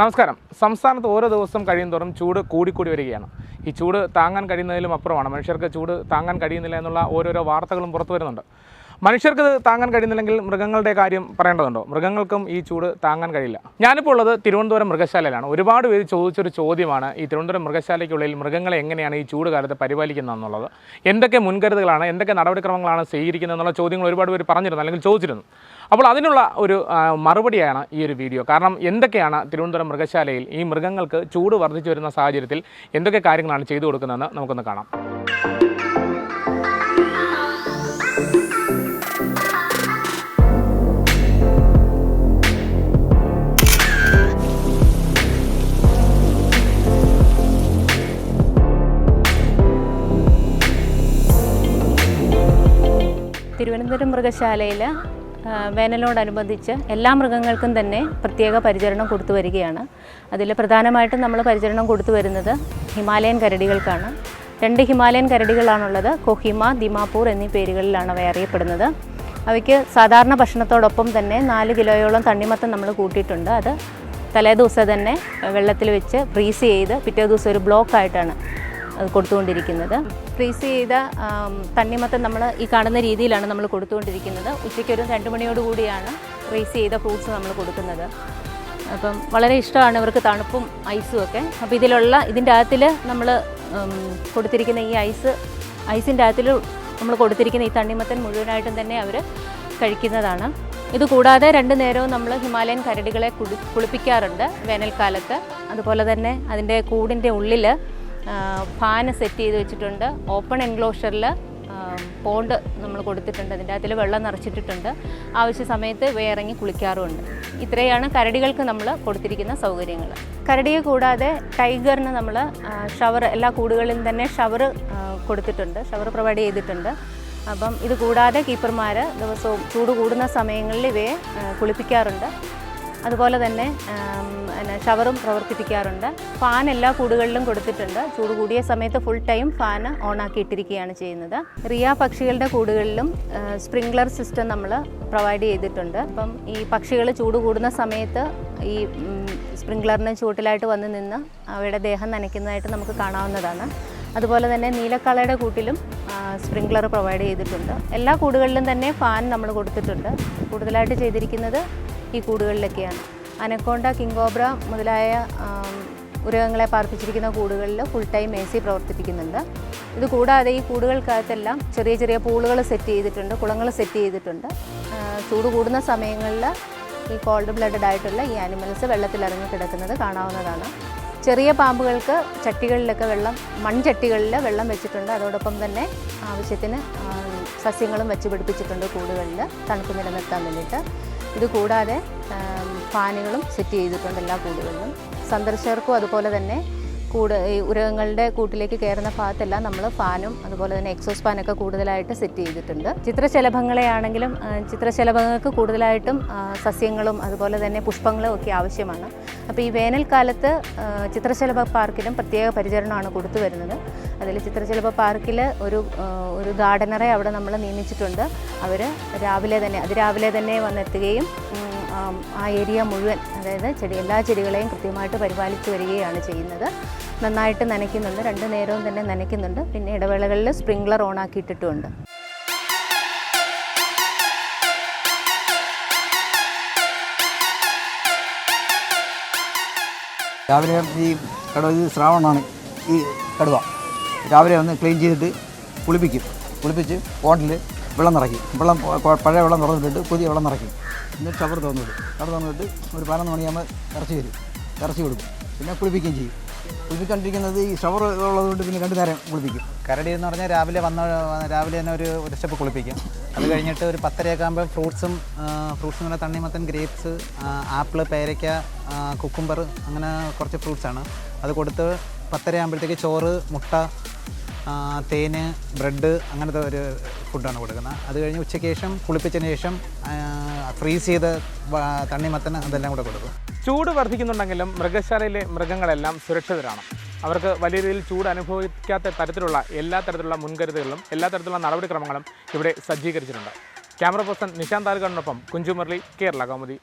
നമസ്കാരം. സംസ്ഥാനത്ത് ഓരോ ദിവസം കഴിയുന്തോറും ചൂട് കൂടിക്കൂടി വരികയാണ്. ഈ ചൂട് താങ്ങാൻ കഴിയുന്നതിലും അപ്പുറമാണ്. മനുഷ്യർക്ക് ചൂട് താങ്ങാൻ കഴിയുന്നില്ല എന്നുള്ള ഓരോരോ വാർത്തകളും പുറത്തു വരുന്നുണ്ട്. മനുഷ്യർക്ക് താങ്ങാൻ കഴിയുന്നില്ലെങ്കിൽ മൃഗങ്ങളുടെ കാര്യം പറയേണ്ടതുണ്ടോ? മൃഗങ്ങൾക്കും ഈ ചൂട് താങ്ങാൻ കഴിയില്ല. ഞാനിപ്പോൾ ഉള്ളത് തിരുവനന്തപുരം മൃഗശാലയിലാണ്. ഒരുപാട് പേര് ചോദിച്ചൊരു ചോദ്യമാണ് ഈ തിരുവനന്തപുരം മൃഗശാലയ്ക്കുള്ളിൽ മൃഗങ്ങളെ എങ്ങനെയാണ് ഈ ചൂട് കാലത്ത് പരിപാലിക്കുന്നത് എന്നുള്ളത്? എന്തൊക്കെ മുൻകരുതലുകളാണ് എന്തൊക്കെ നടപടിക്രമങ്ങളാണ് സ്വീകരിക്കുന്നത് എന്നുള്ള ചോദ്യങ്ങൾ ഒരുപാട് പേര് പറഞ്ഞിരുന്നു അല്ലെങ്കിൽ ചോദിച്ചിരുന്നു. അപ്പോൾ അതിനുള്ള ഒരു മറുപടിയാണ് ഈ ഒരു വീഡിയോ. കാരണം എന്തൊക്കെയാണ് തിരുവനന്തപുരം മൃഗശാലയിൽ ഈ മൃഗങ്ങൾക്ക് ചൂട് വർദ്ധിച്ചു വരുന്ന സാഹചര്യത്തിൽ എന്തൊക്കെ കാര്യങ്ങളാണ് ചെയ്തു കൊടുക്കുന്നതെന്ന് നമുക്കൊന്ന് കാണാം. തിരുവനന്തപുരം മൃഗശാലയിൽ വേനലോടനുബന്ധിച്ച് എല്ലാ മൃഗങ്ങൾക്കും തന്നെ പ്രത്യേക പരിചരണം കൊടുത്തു വരികയാണ്. അതിൽ പ്രധാനമായിട്ടും നമ്മൾ പരിചരണം കൊടുത്തു വരുന്നത് ഹിമാലയൻ കരടികൾക്കാണ്. രണ്ട് ഹിമാലയൻ കരടികളാണുള്ളത് കൊഹിമ ദിമാപൂർ എന്നീ പേരുകളിലാണ് അവ അറിയപ്പെടുന്നത്. അവയ്ക്ക് സാധാരണ ഭക്ഷണത്തോടൊപ്പം തന്നെ നാല് കിലോയോളം തണ്ണിമത്തം നമ്മൾ കൂട്ടിയിട്ടുണ്ട്. അത് തലേ ദിവസം തന്നെ വെള്ളത്തിൽ വെച്ച് ഫ്രീസ് ചെയ്ത് പിറ്റേ ദിവസം ഒരു ബ്ലോക്ക് ആയിട്ടാണ് അത് കൊടുത്തുകൊണ്ടിരിക്കുന്നത്. ഫ്രീസ് ചെയ്ത തണ്ണിമത്തം നമ്മൾ ഈ കാണുന്ന രീതിയിലാണ് നമ്മൾ കൊടുത്തുകൊണ്ടിരിക്കുന്നത്. ഉച്ചയ്ക്ക് ഒരു രണ്ട് മണിയോട് കൂടിയാണ് ഫ്രീസ് ചെയ്ത ഫ്രൂട്ട്സ് നമ്മൾ കൊടുക്കുന്നത്. അപ്പം വളരെ ഇഷ്ടമാണ് ഇവർക്ക് തണുപ്പും ഐസും ഒക്കെ. അപ്പോൾ ഇതിലുള്ള ഇതിന്റെ അകത്തിൽ നമ്മൾ കൊടുത്തിരിക്കുന്ന ഈ ഐസ് ഐസിന്റെ അകത്തിൽ നമ്മൾ കൊടുത്തിരിക്കുന്ന ഈ തണ്ണിമത്തൻ മുഴുവനായിട്ടും തന്നെ അവർ കഴിക്കുന്നതാണ്. ഇത് കൂടാതെ രണ്ട് നേരവും നമ്മൾ ഹിമാലയൻ കരടികളെ കുളി കുളിപ്പിക്കാറുണ്ട് വേനൽക്കാലത്ത്. അതുപോലെ തന്നെ അതിന്റെ കൂടിന്റെ ഉള്ളിൽ ഫാന് സെറ്റ് ചെയ്ത് വെച്ചിട്ടുണ്ട്. ഓപ്പൺ എൻക്ലോഷറിൽ പോണ്ട് നമ്മൾ കൊടുത്തിട്ടുണ്ട്. അതിന്റെ അതിൽ വെള്ളം നിറച്ചിട്ടിട്ടുണ്ട്. ആവശ്യ സമയത്ത് ഇറങ്ങി കുളിക്കാറുമുണ്ട്. ഇത്രയാണ് കരടികൾക്ക് നമ്മൾ കൊടുത്തിരിക്കുന്ന സൗകര്യങ്ങൾ. കരടിയെ കൂടാതെ ടൈഗറിന് നമ്മൾ ഷവർ എല്ലാ കൂടുകളിലും തന്നെ ഷവർ കൊടുത്തിട്ടുണ്ട്. ഷവർ പ്രൊവൈഡ് ചെയ്തിട്ടുണ്ട്. അപ്പം ഇത് കൂടാതെ കീപ്പർമാർ ദിവസവും ചൂട് കൂടുന്ന സമയങ്ങളിൽ ഇവയെ കുളിപ്പിക്കാറുണ്ട്. അതുപോലെ തന്നെ പിന്നെ ഷവറും പ്രവർത്തിപ്പിക്കാറുണ്ട്. ഫാൻ എല്ലാ കൂടുകളിലും കൊടുത്തിട്ടുണ്ട്. ചൂട് കൂടിയ സമയത്ത് ഫുൾ ടൈം ഫാൻ ഓണാക്കി ഇട്ടിരിക്കുകയാണ് ചെയ്യുന്നത്. റിയ പക്ഷികളുടെ കൂടുകളിലും സ്പ്രിംഗ്ലർ സിസ്റ്റം നമ്മൾ പ്രൊവൈഡ് ചെയ്തിട്ടുണ്ട്. അപ്പം ഈ പക്ഷികൾ ചൂട് കൂടുന്ന സമയത്ത് ഈ സ്പ്രിംഗ്ലറിന് ചൂട്ടിലായിട്ട് വന്ന് നിന്ന് അവയുടെ ദേഹം നനയ്ക്കുന്നതായിട്ട് നമുക്ക് കാണാവുന്നതാണ്. അതുപോലെ തന്നെ നീലക്കളയുടെ കൂട്ടിലും സ്പ്രിംഗ്ലർ പ്രൊവൈഡ് ചെയ്തിട്ടുണ്ട്. എല്ലാ കൂടുകളിലും തന്നെ ഫാൻ നമ്മൾ കൊടുത്തിട്ടുണ്ട്. കൂടുതലായിട്ട് ചെയ്തിരിക്കുന്നത് ഈ കൂടുകളിലൊക്കെയാണ്. അനക്കോണ്ട കിങ്കോബ്ര മുതലായ ഉരകങ്ങളെ പാർപ്പിച്ചിരിക്കുന്ന കൂടുകളിൽ ഫുൾ ടൈം എ സി പ്രവർത്തിപ്പിക്കുന്നുണ്ട്. ഇത് കൂടാതെ ഈ കൂടുകൾക്കകത്തെല്ലാം ചെറിയ ചെറിയ പൂളുകൾ സെറ്റ് ചെയ്തിട്ടുണ്ട് കുളങ്ങൾ സെറ്റ് ചെയ്തിട്ടുണ്ട്. ചൂട് കൂടുന്ന സമയങ്ങളിൽ ഈ കോൾഡ് ബ്ലഡഡ് ആയിട്ടുള്ള ഈ ആനിമൽസ് വെള്ളത്തിലിറങ്ങി കിടക്കുന്നത് കാണാവുന്നതാണ്. ചെറിയ പാമ്പുകൾക്ക് ചട്ടികളിലൊക്കെ വെള്ളം മൺചട്ടികളിൽ വെള്ളം വെച്ചിട്ടുണ്ട്. അതോടൊപ്പം തന്നെ ആവശ്യത്തിന് സസ്യങ്ങളും വെച്ച് പിടിപ്പിച്ചിട്ടുണ്ട് കൂടുകളിൽ തണുപ്പ് നിലനിർത്താൻ വേണ്ടിയിട്ട്. ഇത് കൂടാതെ ഫാനുകളും സെറ്റ് ചെയ്തിട്ടുണ്ട് എല്ലാ കൂടുകളിലും. സന്ദർശകർക്കും അതുപോലെ തന്നെ കൂട് ഈ ഉരകങ്ങളുടെ കൂട്ടിലേക്ക് കയറുന്ന ഭാഗത്തെല്ലാം നമ്മൾ ഫാനും അതുപോലെ തന്നെ എക്സോസ് ഫാനൊക്കെ കൂടുതലായിട്ട് സെറ്റ് ചെയ്തിട്ടുണ്ട്. ചിത്രശലഭങ്ങളെ ആണെങ്കിലും ചിത്രശലഭങ്ങൾക്ക് കൂടുതലായിട്ടും സസ്യങ്ങളും അതുപോലെ തന്നെ പുഷ്പങ്ങളും ഒക്കെ ആവശ്യമാണ്. അപ്പോൾ ഈ വേനൽക്കാലത്ത് ചിത്രശലഭ പാർക്കിലും പ്രത്യേക പരിചരണമാണ് കൊടുത്തു വരുന്നത്. അതിൽ ചിത്രശലഭ പാർക്കിൽ ഒരു ഒരു ഗാർഡനറെ അവിടെ നമ്മൾ നിയമിച്ചിട്ടുണ്ട്. അവർ രാവിലെ തന്നെ അതിരാവിലെ തന്നെ വന്നെത്തുകയും ആ ഏരിയ മുഴുവൻ അതായത് ചെടി എല്ലാ ചെടികളെയും കൃത്യമായിട്ട് പരിപാലിച്ചു വരികയാണ് ചെയ്യുന്നത്. നന്നായിട്ട് നനയ്ക്കുന്നുണ്ട് രണ്ട് നേരവും തന്നെ നനയ്ക്കുന്നുണ്ട്. പിന്നെ ഇടവേളകളിൽ സ്പ്രിംഗ്ലർ ഓൺ ആക്കിയിട്ടിട്ടുമുണ്ട് രാവിലെ ഈ കടുവ ശ്രാവണമാണ് ഈ കടുവ. രാവിലെ ഒന്ന് ക്ലീൻ ചെയ്തിട്ട് കുളിപ്പിക്കും. കുളിപ്പിച്ച് ഓട്ടിൽ വെള്ളം നിറയ്ക്കും. വെള്ളം പഴയ വെള്ളം തുറന്നിട്ടിട്ട് പുതിയ വെള്ളം നിറയ്ക്കും. എന്നിട്ട് ഷവർ തുറന്നിട്ട് ഷവർ തുറന്നിട്ട് ഒരു പതിനൊന്ന് മണിയാകുമ്പോൾ ഇറച്ചി വരും. ഇറച്ചി കൊടുക്കും. പിന്നെ കുളിപ്പിക്കുകയും ചെയ്യും. കുളിപ്പിച്ചുകൊണ്ടിരിക്കുന്നത് ഈ ഷവർ ഉള്ളതുകൊണ്ട് പിന്നെ രണ്ട് നേരം കുളിപ്പിക്കും. കരടി എന്ന് പറഞ്ഞാൽ രാവിലെ വന്ന രാവിലെ തന്നെ ഒരു ഒരു സ്റ്റെപ്പ് കുളിപ്പിക്കും. അത് കഴിഞ്ഞിട്ട് ഒരു പത്തരയൊക്കെ ആകുമ്പോൾ ഫ്രൂട്ട്സും ഫ്രൂട്ട്സ് എന്ന് പറഞ്ഞാൽ തണ്ണിമത്തൻ ഗ്രേപ്സ് ആപ്പിൾ പേരയ്ക്ക കുക്കുംബർ അങ്ങനെ കുറച്ച് ഫ്രൂട്ട്സാണ് അത് കൊടുത്ത് പത്തര ആകുമ്പോഴത്തേക്ക് ചോറ് മുട്ട തേന് ബ്രെഡ് അങ്ങനത്തെ ഒരു ഫുഡാണ് കൊടുക്കുന്നത്. അത് കഴിഞ്ഞ് ഉച്ചയ്ക്ക് ശേഷം കുളിപ്പിച്ചതിന് ശേഷം ഫ്രീസ് ചെയ്ത് തണ്ണിമത്തന് അതെല്ലാം കൂടെ കൊടുക്കും. ചൂട് വർദ്ധിക്കുന്നുണ്ടെങ്കിലും മൃഗശാലയിലെ മൃഗങ്ങളെല്ലാം സുരക്ഷിതരാണ്. അവർക്ക് വലിയ രീതിയിൽ ചൂട് അനുഭവിക്കാത്ത തരത്തിലുള്ള എല്ലാ തരത്തിലുള്ള മുൻകരുതലുകളും എല്ലാ തരത്തിലുള്ള നടപടിക്രമങ്ങളും ഇവിടെ സജ്ജീകരിച്ചിട്ടുണ്ട്. ക്യാമറ പേഴ്സൺ നിശാന്ത് താലുകാടിനൊപ്പം കുഞ്ചുമുരളി കേരള കൗമുദി.